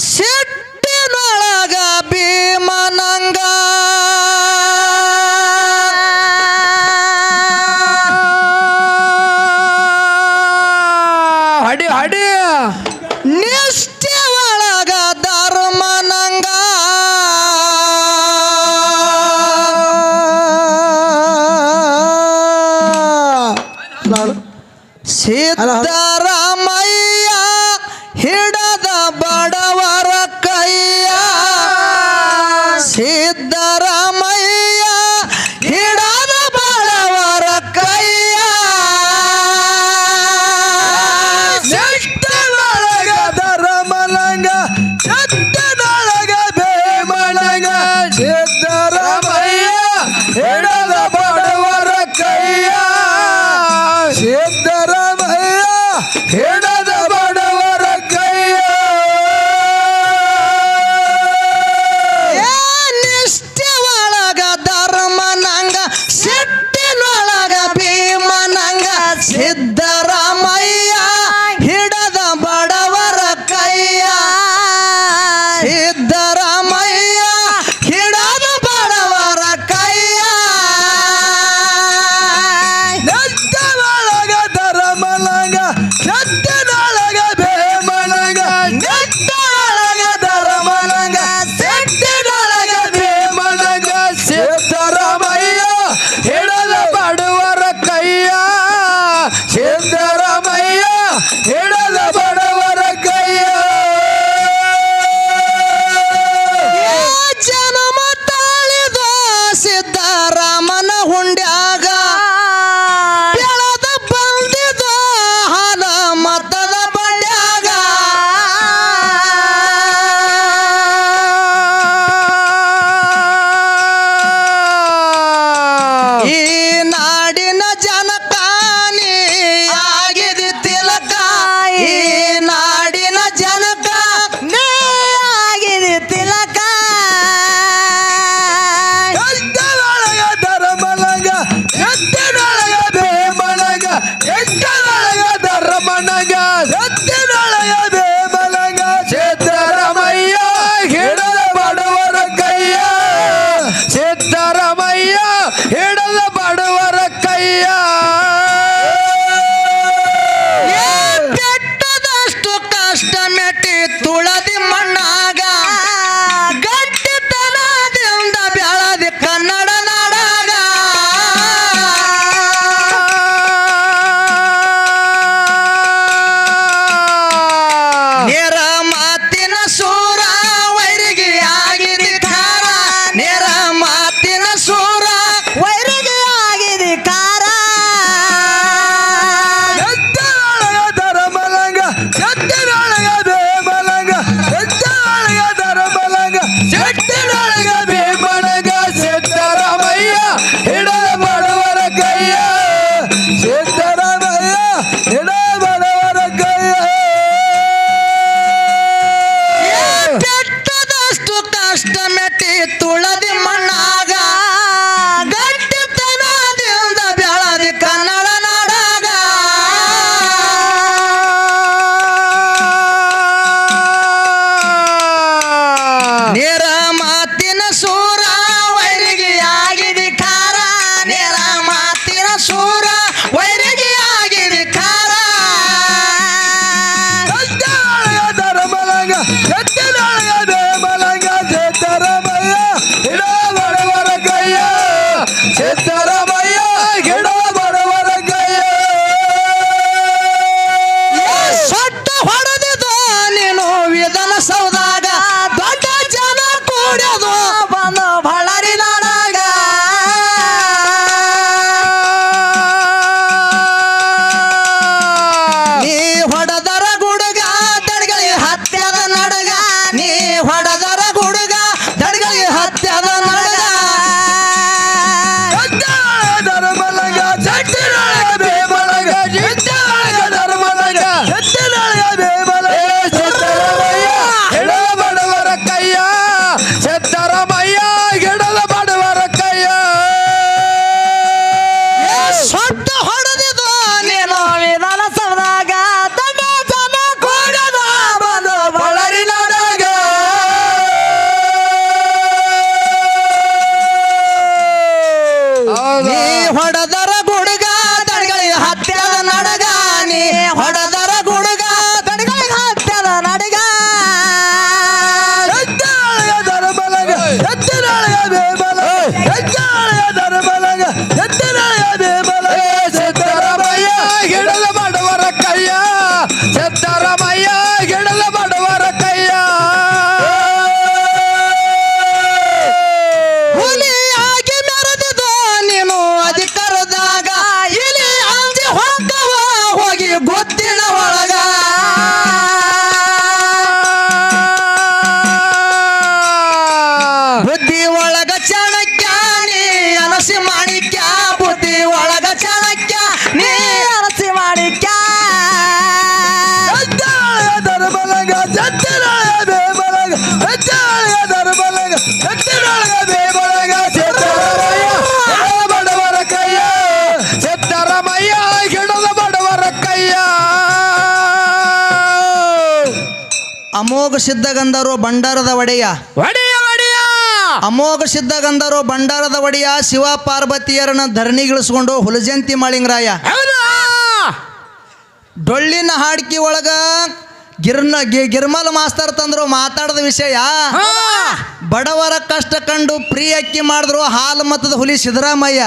ಸಿಟ್ಟಿನೊಳಗ ಭೀಮನಂಗ. ಹಡಿ ಹಡಿ. ನಿಷ್ಠೆ ಒಳಗ ಧರ್ಮನಂಗ. ಸಿದ್ದರಾಮಯ್ಯ ಅಮೋಘ ಸಿದ್ಧಗಂಧರು ಭಂಡಾರದ ಒಡೆಯ. ಒಡೆಯ ಒಡೆಯ! ಅಮೋಘ ಸಿದ್ಧಗಂಧರು ಭಂಡಾರದ ಒಡೆಯ ಶಿವ ಪಾರ್ವತಿಯರನ್ನ ಧರಣಿಗಿಳಿಸ್ಕೊಂಡು ಹುಲಜಂತಿ ಮಾಳಿಂಗರಾಯ. ಡೊಳ್ಳಿನ ಹಾಡ್ಕಿ ಒಳಗ ಗಿರ್ನ ಗಿ- ಗಿರ್ಮಲ್ ಮಾಸ್ತರ್ ತಂದ್ರು ಮಾತಾಡದ ವಿಷಯ. ಬಡವರ ಕಷ್ಟ ಕಂಡು ಪ್ರೀ ಅಕ್ಕಿ ಮಾಡಿದ್ರು ಹಾಲು ಮತದ ಹುಲಿ ಸಿದ್ದರಾಮಯ್ಯ.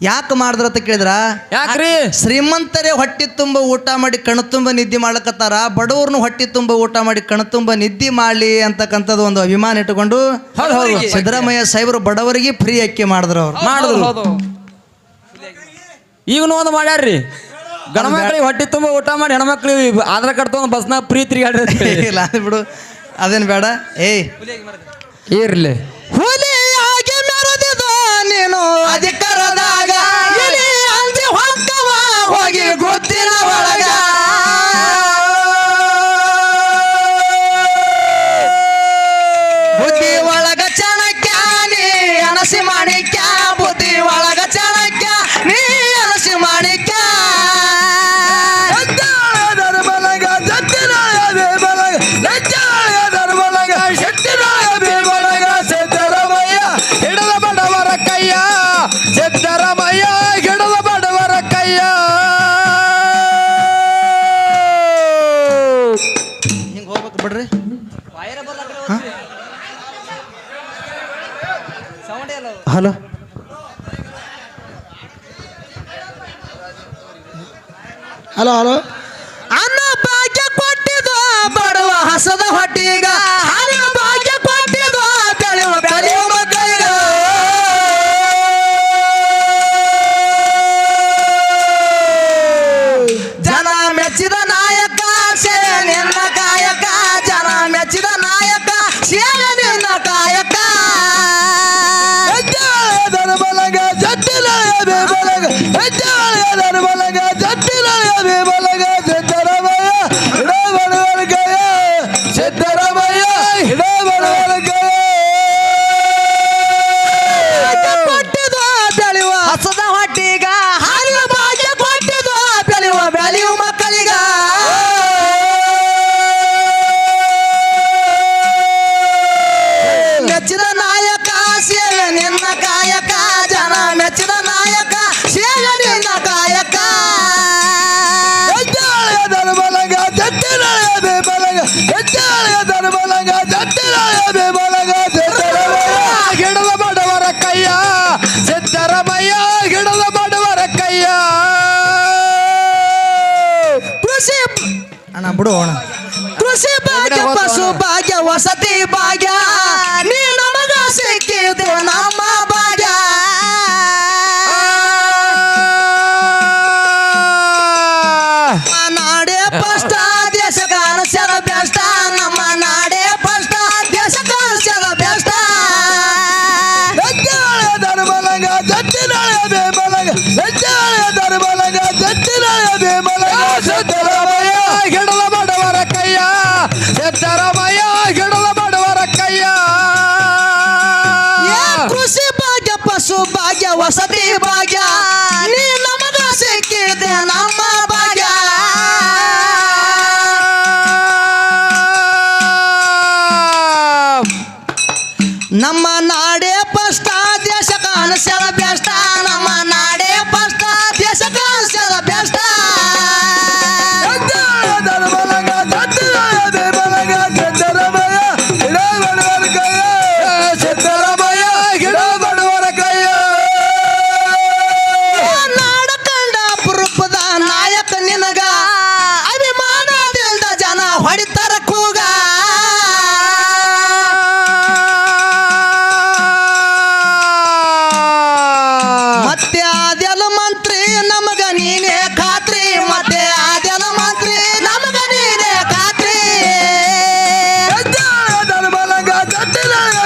ಯಾಕೆ ಮಾಡಿದ್ರ ಅಂತ ಕೇಳಿದ್ರ? ಯಾಕ್ರಿ? ಶ್ರೀಮಂತರೇ ಹೊಟ್ಟಿ ತುಂಬ ಊಟ ಮಾಡಿ ಕಣ ತುಂಬ ನಿದ್ದೆ ಮಾಡ್ಲಕತ್ತಾರ? ಬಡವ್ರನ್ನ ಹೊಟ್ಟಿ ತುಂಬ ಊಟ ಮಾಡಿ ಕಣ ತುಂಬ ನಿದ್ದೆ ಮಾಡಲಿ ಅಂತಕ್ಕಂಥದ್ದು ಒಂದು ಅಭಿಮಾನ ಇಟ್ಟುಕೊಂಡು ಹೌದು, ಹೌದು. ಸಿದ್ದರಾಮಯ್ಯ ಸಾಹೇಬರು ಬಡವರಿಗೆ ಫ್ರೀ ಅಕ್ಕಿ ಮಾಡಿದ್ರು ಅವ್ರು. ಮಾಡಿದ್ರು. ಈಗನು ಒಂದು ಮಾಡ್ಯಾರ್ರಿ. ಗಣಮಕ್ಳಿಗೆ ಹೊಟ್ಟೆ ತುಂಬ ಊಟ ಮಾಡಿ ಹೆಣ್ಮಕ್ಳಿಗೆ ಆಧಾರ್ ಕಾರ್ಡ್ ತೊಗೊಂಡು ಬಸ್ನಾಗ ಫ್ರೀ ತಿರುಗಾಡ್ರಿ ಇಲ್ಲ ಅದು ಬಿಡು. ಅದೇನು ಬೇಡ. ಏಯ್. ಇರ್ಲಿ. ಹುಲಿಯಾಗಿ ಮೆರೆದಿದ ನೀನು. Maximani K. Hello hello hello? ಅಣ್ಣ ಬಿಡು ಅಣ್ಣ. ಕೃಷಿ ಭಾಗ್ಯ ಪಶು ಭಾಗ್ಯ ವಸತಿ ಭಾಗ್ಯ. ನೀ ನಮಗ ಸಿಕ್ಕಿದೆ ನಮ್ಮ ನಮ್ಮ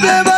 Adem